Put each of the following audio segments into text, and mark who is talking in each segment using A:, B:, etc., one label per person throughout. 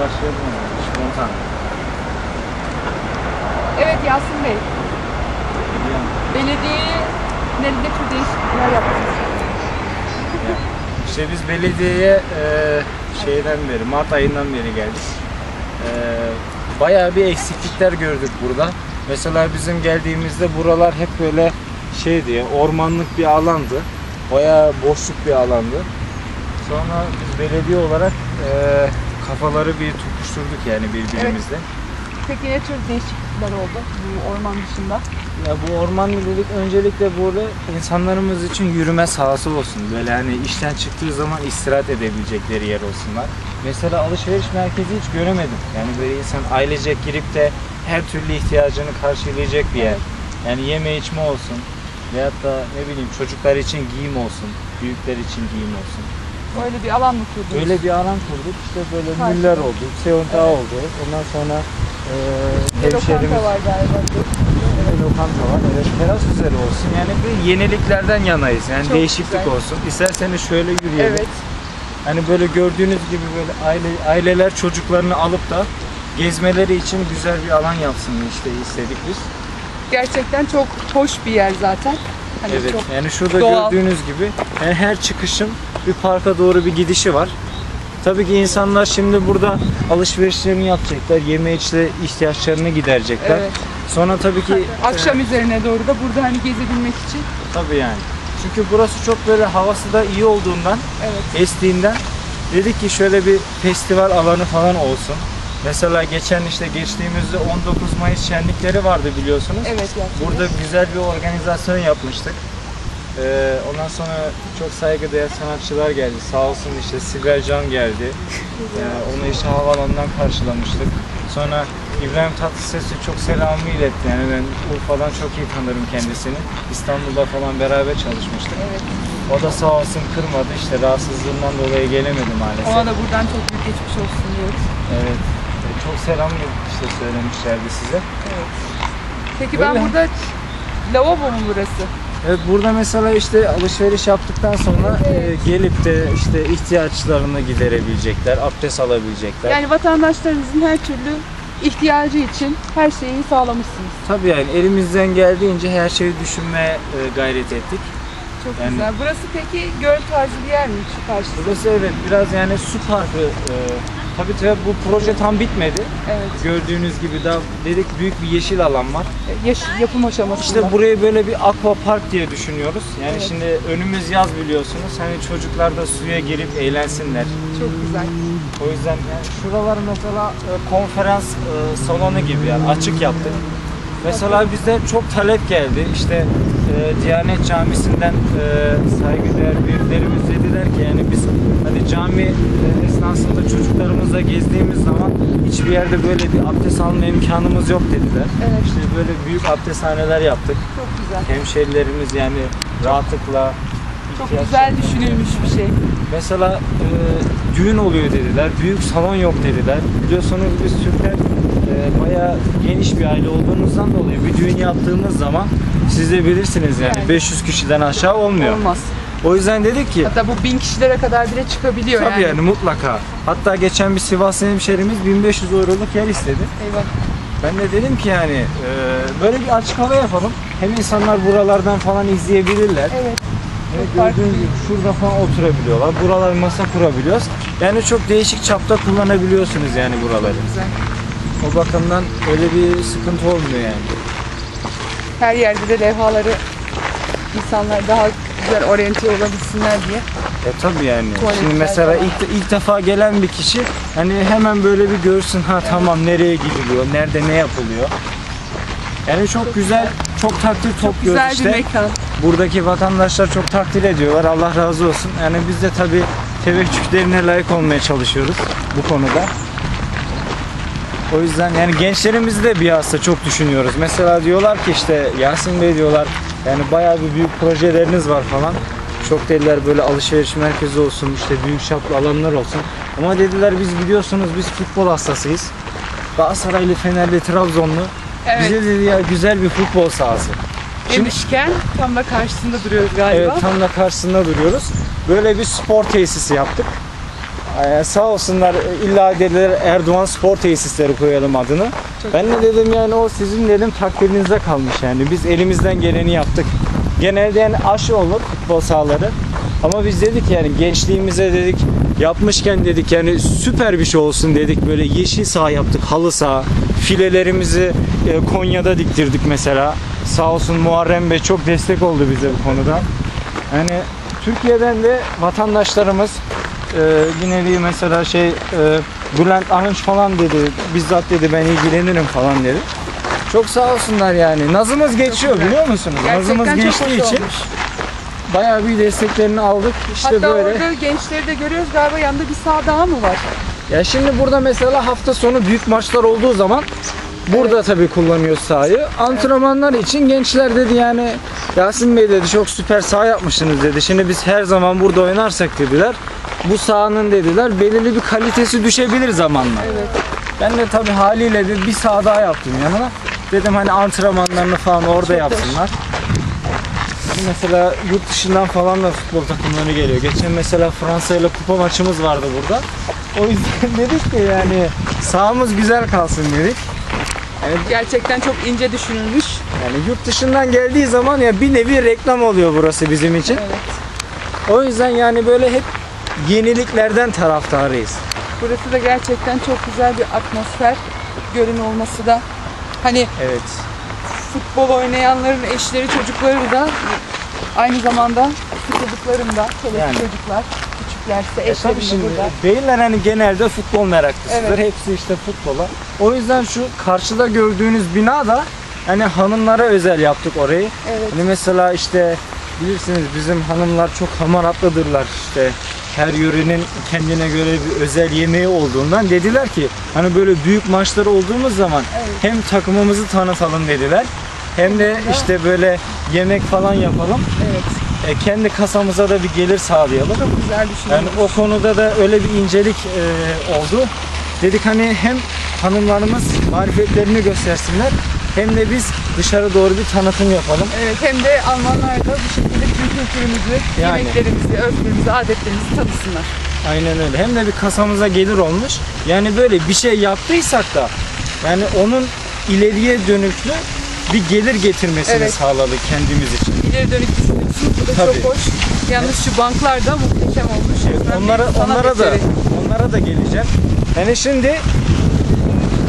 A: başlayalım. Spontan.
B: Evet Yasin Bey. Belediyeye ne, ne tür değişiklikler yaptınız?
A: İşte biz belediyeye e, şeyden beri, Mart ayından beri geldik. E, bayağı bir eksiklikler gördük burada. Mesela bizim geldiğimizde buralar hep böyle şeydi, ormanlık bir alandı. Bayağı boşluk bir alandı. Sonra biz belediye olarak e, kafaları bir tokuşturduk yani birbirimizle.
B: Peki ne tür değişiklikler oldu bu orman dışında?
A: Ya bu orman dedik öncelikle burada insanlarımız için yürüme sahası olsun. Böyle hani işten çıktığı zaman istirahat edebilecekleri yer olsunlar. Mesela alışveriş merkezi hiç göremedim. Yani böyle insan ailecek girip de her türlü ihtiyacını karşılayacak bir yer.
B: Evet.
A: Yani yeme içme olsun. Veyahut da ne bileyim çocuklar için giyim olsun. Büyükler için giyim olsun.
B: Öyle bir alan mı kurdunuz?
A: Böyle bir alan kurduk. İşte böyle
B: Karşıda.
A: müller oldu. Seonta
B: Evet.
A: oldu. Ondan sonra e, hemşehrimiz
B: lokanta var galiba.
A: Evet, lokanta var. Evet, teras üzeri olsun. Yani bir yeniliklerden yanayız. Yani
B: Çok
A: değişiklik
B: güzel.
A: olsun. İsterseniz şöyle yürüyelim.
B: Evet.
A: Hani böyle gördüğünüz gibi böyle aile aileler çocuklarını alıp da gezmeleri için güzel bir alan yapsın işte istedik biz.
B: Gerçekten çok hoş bir yer zaten. Hani
A: Evet.
B: çok
A: Yani şurada
B: doğal.
A: gördüğünüz gibi yani her çıkışın bir parka doğru bir gidişi var. Tabii ki insanlar şimdi burada alışverişlerini yapacaklar, yeme içme ihtiyaçlarını giderecekler.
B: Evet.
A: Sonra tabii ki
B: Akşam üzerine doğru da burada hani gezebilmek için.
A: Tabii yani. Çünkü burası çok böyle havası da iyi olduğundan,
B: Evet.
A: estiğinden dedik ki şöyle bir festival alanı falan olsun. Mesela geçen işte geçtiğimizde 19 Mayıs şenlikleri vardı biliyorsunuz.
B: Evet Bey.
A: Burada güzel bir organizasyon yapmıştık. Ee, ondan sonra çok saygıdeğer sanatçılar geldi. Sağ olsun işte Sibel Can geldi. Ee, onu işte havaalanından karşılamıştık. Sonra İbrahim Tatlıses'e çok selamımı iletti. Yani ben Urfa'dan çok iyi tanırım kendisini. İstanbul'da falan beraber çalışmıştık.
B: Evet.
A: O da sağ olsun kırmadı. İşte rahatsızlığından dolayı gelemedi maalesef.
B: Ona da buradan çok büyük geçmiş olsun diyoruz.
A: Evet. Çok selam işte söylemişlerdi size.
B: Evet. Peki ben
A: Öyle.
B: burada lavabo mu burası?
A: Evet burada mesela işte alışveriş yaptıktan sonra
B: Evet.
A: e, gelip de işte ihtiyaçlarını giderebilecekler, abdest alabilecekler.
B: Yani vatandaşlarımızın her türlü ihtiyacı için her şeyi sağlamışsınız.
A: Tabii yani elimizden geldiğince her şeyi düşünmeye e, gayret ettik.
B: Çok
A: Yani-
B: güzel. Burası peki göl tarzı bir yer mi şu karşısı?
A: Burası evet biraz yani su parkı. E, tabii tabii bu proje tam bitmedi.
B: Evet.
A: Gördüğünüz gibi daha dedik büyük bir yeşil alan var.
B: Yaş, yapım aşamasında.
A: İşte burayı böyle bir aqua park diye düşünüyoruz. Yani
B: Evet.
A: şimdi önümüz yaz biliyorsunuz. Hani çocuklar da suya girip eğlensinler.
B: Çok güzel.
A: O yüzden yani şuralar mesela e, konferans e, salonu gibi yani açık yaptık. Mesela bizde çok talep geldi. İşte e, Diyanet Camisi'nden e, saygıdeğer büyüklerimiz dediler ki yani biz hani cami e, esnasında çocuklarımızla gezdiğimiz zaman hiçbir yerde böyle bir abdest alma imkanımız yok dediler.
B: Evet.
A: İşte böyle büyük abdesthaneler yaptık.
B: Çok güzel.
A: Hemşerilerimiz yani rahatlıkla
B: Çok güzel düşünülmüş bir şey.
A: Mesela e, düğün oluyor dediler, büyük salon yok dediler. Biliyorsunuz biz Türkler e, bayağı geniş bir aile olduğumuzdan dolayı bir düğün yaptığımız zaman siz de bilirsiniz yani,
B: Yani.
A: 500 kişiden aşağı olmuyor.
B: Olmaz.
A: O yüzden dedik ki
B: Hatta bu bin kişilere kadar bile çıkabiliyor
A: tabii
B: yani.
A: yani mutlaka. Hatta geçen bir Sivas hemşerimiz 1500 euroluk yer istedi.
B: Eyvah.
A: Ben de dedim ki yani e, böyle bir açık hava yapalım. Hem insanlar buralardan falan izleyebilirler.
B: Evet.
A: Evet, gördüğünüz gibi şurada falan oturabiliyorlar. Buralar masa kurabiliyoruz. Yani çok değişik çapta kullanabiliyorsunuz yani buraları.
B: Güzel.
A: O bakımdan öyle bir sıkıntı olmuyor yani.
B: Her yerde de levhaları insanlar daha güzel oryante olabilsinler diye.
A: E tabii yani.
B: Tuvaletler
A: Şimdi mesela
B: falan.
A: ilk, ilk defa gelen bir kişi hani hemen böyle bir görsün ha tamam nereye gidiliyor, nerede ne yapılıyor. Yani çok güzel, çok takdir topluyoruz
B: Güzel
A: işte.
B: bir mekan.
A: Buradaki vatandaşlar çok takdir ediyorlar. Allah razı olsun. Yani biz de tabii teveccühlerine layık olmaya çalışıyoruz bu konuda. O yüzden yani gençlerimizi de bir hasta çok düşünüyoruz. Mesela diyorlar ki işte Yasin Bey diyorlar yani bayağı bir büyük projeleriniz var falan. Çok dediler böyle alışveriş merkezi olsun işte büyük çaplı alanlar olsun. Ama dediler biz biliyorsunuz biz futbol hastasıyız. Galatasaraylı, Fenerli, Trabzonlu.
B: Evet.
A: Bize dedi ya güzel bir futbol sahası. Şimdi
B: Demişken tam da karşısında duruyoruz galiba.
A: Evet tam da karşısında duruyoruz. Böyle bir spor tesisi yaptık. Ee, sağ olsunlar illa dediler Erdoğan Spor Tesisleri koyalım adını.
B: Çok
A: ben de dedim yani o sizin dedim takdirinize kalmış yani. Biz elimizden geleni yaptık. Genelde yani aşı olur futbol sahaları. Ama biz dedik yani gençliğimize dedik yapmışken dedik yani süper bir şey olsun dedik. Böyle yeşil saha yaptık, halı saha. Filelerimizi e, Konya'da diktirdik mesela. Sağ olsun Muharrem Bey çok destek oldu bize bu konuda. Yani Türkiye'den de vatandaşlarımız e, bir mesela şey e, Bülent Arınç falan dedi bizzat dedi ben ilgilenirim falan dedi. Çok sağ olsunlar yani. Nazımız geçiyor
B: güzel.
A: biliyor musunuz? Nazımız
B: Gerçekten çok
A: geçtiği
B: hoş
A: için
B: olmuş.
A: bayağı bir desteklerini aldık. İşte
B: Hatta
A: böyle.
B: orada gençleri de görüyoruz galiba yanında bir sağ daha mı var?
A: Ya şimdi burada mesela hafta sonu büyük maçlar olduğu zaman burada tabii kullanıyoruz sahayı. Antrenmanlar için gençler dedi yani Yasin Bey dedi çok süper saha yapmışsınız dedi. Şimdi biz her zaman burada oynarsak dediler. Bu sahanın dediler belirli bir kalitesi düşebilir zamanla.
B: Evet.
A: Ben de tabii haliyle de bir saha daha yaptım yanına. Dedim hani antrenmanlarını falan orada
B: Çok
A: yapsınlar. Mesela yurt dışından falan da futbol takımları geliyor. Geçen mesela Fransa ile kupa maçımız vardı burada. O yüzden dedik ki yani sahamız güzel kalsın dedik.
B: Gerçekten çok ince düşünülmüş.
A: Yani yurt dışından geldiği zaman ya bir nevi reklam oluyor burası bizim için.
B: Evet.
A: O yüzden yani böyle hep yeniliklerden taraftarıyız.
B: Burası da gerçekten çok güzel bir atmosfer. Gölün olması da hani
A: Evet.
B: futbol oynayanların eşleri çocukları da aynı zamanda sıkıldıklarında çoluk
A: Yani.
B: çocuklar küçüklerse
A: E
B: eşleri
A: tabii
B: de
A: şimdi
B: burada.
A: beyler hani genelde futbol meraklısıdır.
B: Evet.
A: Hepsi işte futbola. O yüzden şu karşıda gördüğünüz bina da hani hanımlara özel yaptık orayı.
B: Evet.
A: Hani mesela işte bilirsiniz bizim hanımlar çok hamaratlıdırlar işte her yörenin kendine göre bir özel yemeği olduğundan dediler ki hani böyle büyük maçlar olduğumuz zaman
B: Evet.
A: hem takımımızı tanıtalım dediler hem de işte böyle yemek falan yapalım.
B: Evet.
A: E, kendi kasamıza da bir gelir sağlayalım.
B: Çok güzel düşünülmüş.
A: Yani o konuda da öyle bir incelik e, oldu. Dedik hani hem hanımlarımız marifetlerini göstersinler hem de biz dışarı doğru bir tanıtım yapalım.
B: Evet hem de Almanlar da bu şekilde bizim kültürümüzü,
A: Yani.
B: yemeklerimizi, örfümüzü, adetlerimizi tanısınlar.
A: Aynen öyle. Hem de bir kasamıza gelir olmuş. Yani böyle bir şey yaptıysak da yani onun ileriye dönüklü bir gelir getirmesini
B: Evet.
A: sağladık kendimiz için.
B: İleri dönük düşünüyorsunuz. Bu da
A: Tabii.
B: çok hoş. Yalnız şu banklar da muhteşem olmuş. Resmen
A: Onlara
B: sanat
A: onlara da
B: eseri.
A: onlara da geleceğim. Yani şimdi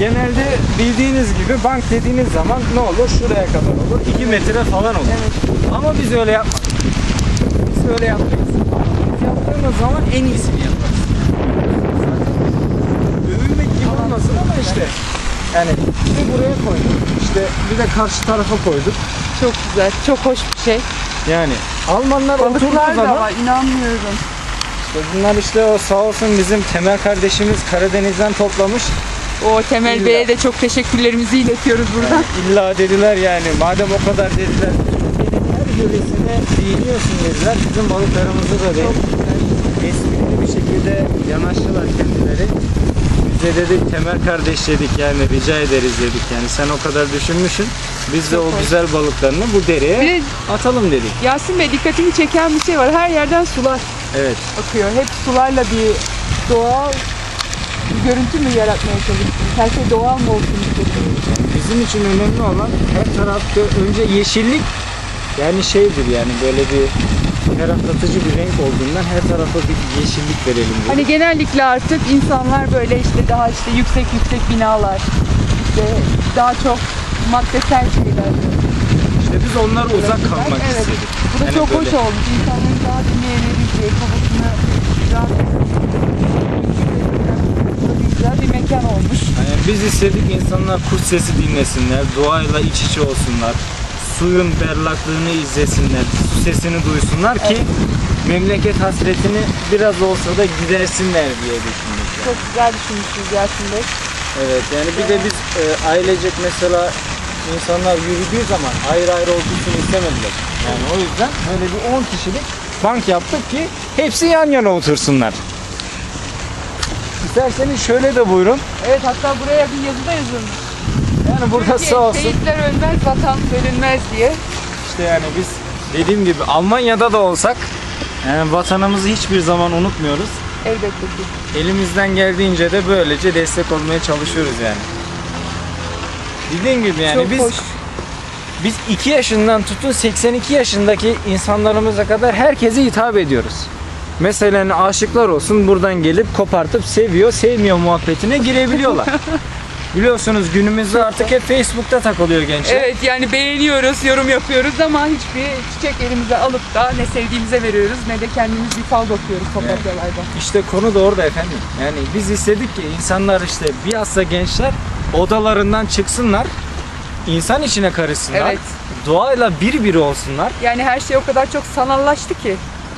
A: genelde bildiğiniz gibi bank dediğiniz zaman ne olur? Şuraya kadar olur. 2 metre falan olur.
B: Evet.
A: Ama biz öyle yapmadık. Biz öyle yapmayız. Biz yaptığımız zaman en iyisini yaparız. Övünmek gibi olmasın ama işte. Yani bir buraya koyduk. İşte bir de karşı tarafa koyduk.
B: Çok güzel. Çok hoş bir şey.
A: Yani Almanlar oturduğu
B: Balıklar da
A: zaman
B: var. inanmıyorum.
A: işte bunlar işte o sağ olsun bizim Temel kardeşimiz Karadeniz'den toplamış.
B: O Temel
A: İlla.
B: Bey'e de çok teşekkürlerimizi iletiyoruz buradan.
A: İlla dediler yani madem o kadar dediler her yöresine değiniyorsun dediler. Bizim balıklarımızı da değil. Esprili bir şekilde yanaştılar kendileri. Biz de dedik Temel kardeş dedik yani rica ederiz dedik yani sen o kadar düşünmüşsün. Biz de
B: Çok
A: o
B: hoş.
A: güzel balıklarını bu dereye
B: de
A: atalım dedik.
B: Yasin Bey dikkatimi çeken bir şey var. Her yerden sular
A: Evet.
B: akıyor. Hep sularla bir doğal bir görüntü mü yaratmaya çalıştınız? Her şey doğal mı olsun istiyorsunuz?
A: Bizim için önemli olan her tarafta önce yeşillik yani şeydir yani böyle bir ferahlatıcı bir renk olduğundan her tarafa bir yeşillik verelim dedik.
B: Hani genellikle artık insanlar böyle işte daha işte yüksek yüksek binalar, işte daha çok maddesel şeyler.
A: İşte biz onlara uzak kalmak
B: evet.
A: istedik.
B: Bu da
A: Yani
B: çok hoş
A: böyle-
B: olmuş. İnsanların daha dinleyebileceği, kafasını rahat güzel bir mekan olmuş.
A: Yani biz istedik insanlar kuş sesi dinlesinler, doğayla iç içe olsunlar, suyun berraklığını izlesinler, su sesini duysunlar ki memleket hasretini biraz olsa da gidersinler diye düşündük. yani.
B: Çok güzel düşünmüşsünüz Yasin Bey.
A: Evet yani bir de biz e, ailecek mesela insanlar yürüdüğü zaman ayrı ayrı otursun istemediler. Yani o yüzden böyle bir 10 kişilik bank yaptık ki hepsi yan yana otursunlar. İsterseniz şöyle de buyurun.
B: Evet hatta buraya bir yazıda yazılmış.
A: Yani burada
B: Türkiye,
A: sağ olsun.
B: Şehitler ölmez, vatan bölünmez diye.
A: İşte yani biz dediğim gibi Almanya'da da olsak yani vatanımızı hiçbir zaman unutmuyoruz.
B: Elbette ki.
A: Elimizden geldiğince de böylece destek olmaya çalışıyoruz yani. Dediğim gibi yani
B: Çok
A: biz
B: hoş.
A: biz 2 yaşından tutun 82 yaşındaki insanlarımıza kadar herkese hitap ediyoruz. Mesela hani aşıklar olsun buradan gelip kopartıp seviyor, sevmiyor muhabbetine girebiliyorlar. Biliyorsunuz günümüzde artık hep Facebook'ta takılıyor gençler.
B: Evet yani beğeniyoruz, yorum yapıyoruz ama hiçbir çiçek elimize alıp da ne sevdiğimize veriyoruz ne de kendimiz bir fal bakıyoruz papatyalardan.
A: İşte konu da orada efendim. Yani biz istedik ki insanlar işte bilhassa gençler odalarından çıksınlar. insan içine karışsınlar.
B: Evet.
A: Doğayla bir biri olsunlar.
B: Yani her şey o kadar çok sanallaştı ki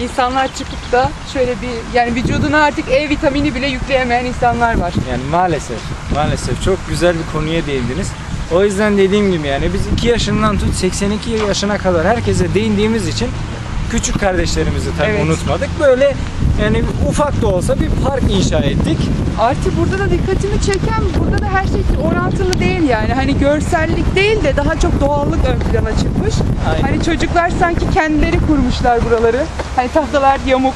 B: insanlar çıkıp da şöyle bir yani vücuduna artık E vitamini bile yükleyemeyen insanlar var.
A: Yani maalesef, maalesef çok güzel bir konuya değindiniz. O yüzden dediğim gibi yani biz 2 yaşından tut 82 yaşına kadar herkese değindiğimiz için küçük kardeşlerimizi tabii
B: Evet.
A: unutmadık. Böyle yani ufak da olsa bir park inşa ettik.
B: Artı burada da dikkatimi çeken burada da her şey orantılı değil yani. Hani görsellik değil de daha çok doğallık ön plana çıkmış.
A: Aynen.
B: Hani çocuklar sanki kendileri kurmuşlar buraları. Hani tahtalar yamuk.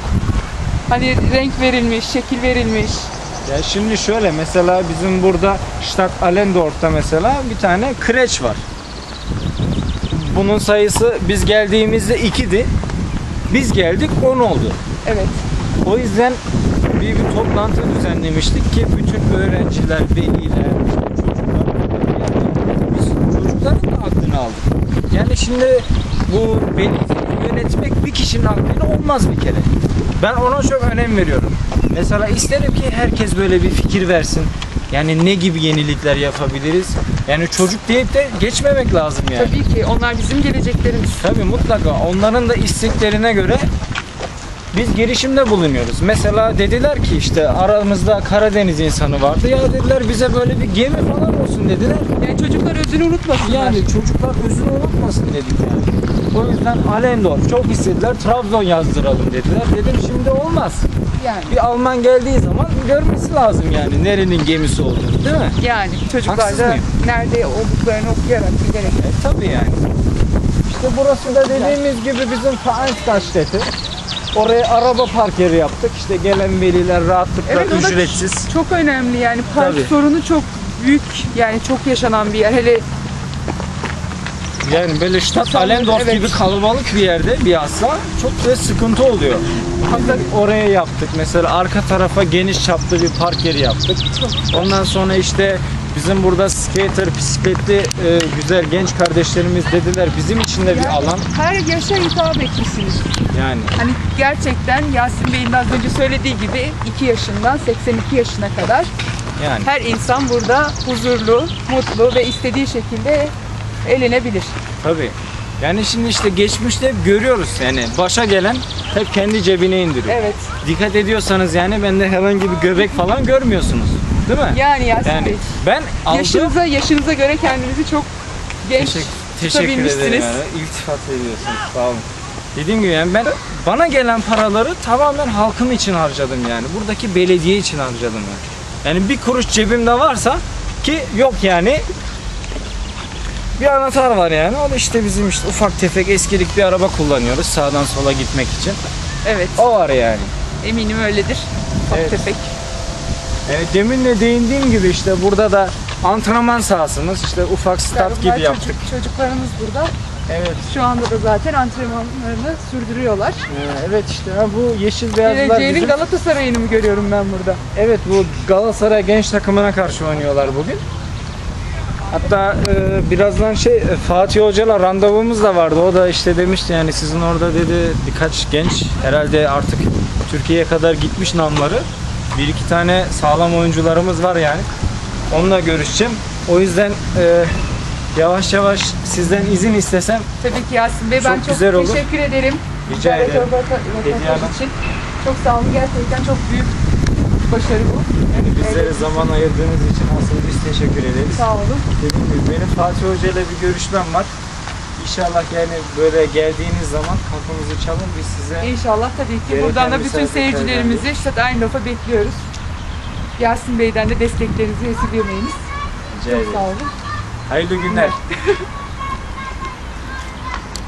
B: Hani renk verilmiş, şekil verilmiş.
A: Ya şimdi şöyle mesela bizim burada Stadt Allendorf'ta mesela bir tane kreç var. Bunun sayısı biz geldiğimizde 2'di. Biz geldik 10 oldu.
B: Evet.
A: O yüzden bir, bir toplantı düzenlemiştik ki bütün öğrenciler, veliler, işte çocuklar biz çocukların da aklını aldık. Yani şimdi bu belediyeyi yönetmek bir kişinin aklıyla olmaz bir kere. Ben ona çok önem veriyorum. Mesela isterim ki herkes böyle bir fikir versin. Yani ne gibi yenilikler yapabiliriz? Yani çocuk deyip de geçmemek lazım yani.
B: Tabii ki onlar bizim geleceklerimiz.
A: Tabii mutlaka onların da isteklerine göre biz girişimde bulunuyoruz. Mesela dediler ki işte aramızda Karadeniz insanı vardı. Ya dediler bize böyle bir gemi falan olsun dediler.
B: Yani çocuklar özünü unutmasınlar.
A: Yani çocuklar özünü unutmasın dedik yani. O yüzden Alendorf çok istediler. Trabzon yazdıralım dediler. Dedim şimdi olmaz.
B: Yani.
A: Bir Alman geldiği zaman görmesi lazım yani nerenin gemisi olduğunu değil mi?
B: Yani çocuklar
A: Haksız
B: da
A: mıyım?
B: nerede olduklarını okuyarak bilerek.
A: E, tabii yani. İşte burası da dediğimiz gibi bizim Vereinsgaststätte. Oraya araba park yeri yaptık. İşte gelen veliler rahatlıkla
B: Evet o da
A: ücretsiz.
B: çok önemli yani park
A: Tabii.
B: sorunu çok büyük yani çok yaşanan bir yer. Hele
A: Yani böyle Stadt
B: İnsanlar-
A: Allendorf
B: evet.
A: gibi kalabalık bir yerde bir asla çok da sıkıntı oluyor. De oraya yaptık. Mesela arka tarafa geniş çaplı bir park yeri yaptık. Ondan sonra işte bizim burada skater, bisikletli e, güzel genç kardeşlerimiz dediler bizim için de bir
B: yani
A: alan.
B: her yaşa hitap etmişsiniz.
A: Yani
B: Hani gerçekten Yasin Bey'in az önce söylediği gibi 2 yaşından 82 yaşına kadar
A: yani.
B: her insan burada huzurlu, mutlu ve istediği şekilde eğlenebilir.
A: Tabii. Yani şimdi işte geçmişte hep görüyoruz yani başa gelen hep kendi cebine indiriyor.
B: Evet.
A: Dikkat ediyorsanız yani bende herhangi bir göbek falan görmüyorsunuz. Değil mi?
B: Yani Yasin
A: Yani
B: Bey
A: ben aldığım...
B: yaşınıza yaşınıza göre kendinizi çok genç
A: Teşekkür, teşekkür ederim. Yani. İltifat ediyorsunuz. Sağ olun. Dediğim gibi yani ben bana gelen paraları tamamen halkım için harcadım yani. Buradaki belediye için harcadım yani. Yani bir kuruş cebimde varsa ki yok yani bir anahtar var yani. O da işte bizim işte ufak tefek eskilik bir araba kullanıyoruz sağdan sola gitmek için.
B: Evet.
A: O var yani.
B: Eminim öyledir. Ufak
A: Evet.
B: tefek.
A: Evet demin de değindiğim gibi işte burada da antrenman sahasımız işte ufak stat gibi yaptık.
B: çocuk- çocuklarımız burada.
A: Evet.
B: Şu anda da zaten antrenmanlarını sürdürüyorlar.
A: Ee, Evet işte ha, bu yeşil beyazlar
B: Geleceğinin
A: bizim.
B: Galatasaray'ını mı görüyorum ben burada?
A: Evet bu Galatasaray genç takımına karşı oynuyorlar bugün. Hatta e, birazdan şey e, Fatih Hoca'la randevumuz da vardı. O da işte demişti yani sizin orada dedi birkaç genç herhalde artık Türkiye'ye kadar gitmiş namları. Bir iki tane sağlam oyuncularımız var yani. Onunla görüşeceğim. O yüzden e, yavaş yavaş sizden izin istesem
B: Tabii ki Yasin Bey ben
A: Çok
B: çok
A: güzel olur.
B: teşekkür ederim.
A: Rica ederim.
B: röportaj- için. Çok sağ olun. Gerçekten çok büyük başarı bu.
A: Bizlere
B: Evet.
A: zaman ayırdığınız için asıl biz teşekkür ederiz.
B: Sağ olun.
A: Dediğim gibi benim Fatih Hoca ile bir görüşmem var. İnşallah yani böyle geldiğiniz zaman kapımızı çalın biz size
B: İnşallah tabii ki. Buradan da bütün seyircilerimizi Şat Eindhoven'a bekliyoruz. Yasin Bey'den de desteklerinizi esirgemeyiniz.
A: rica
B: Çok
A: ederiz.
B: sağ olun.
A: Hayırlı günler.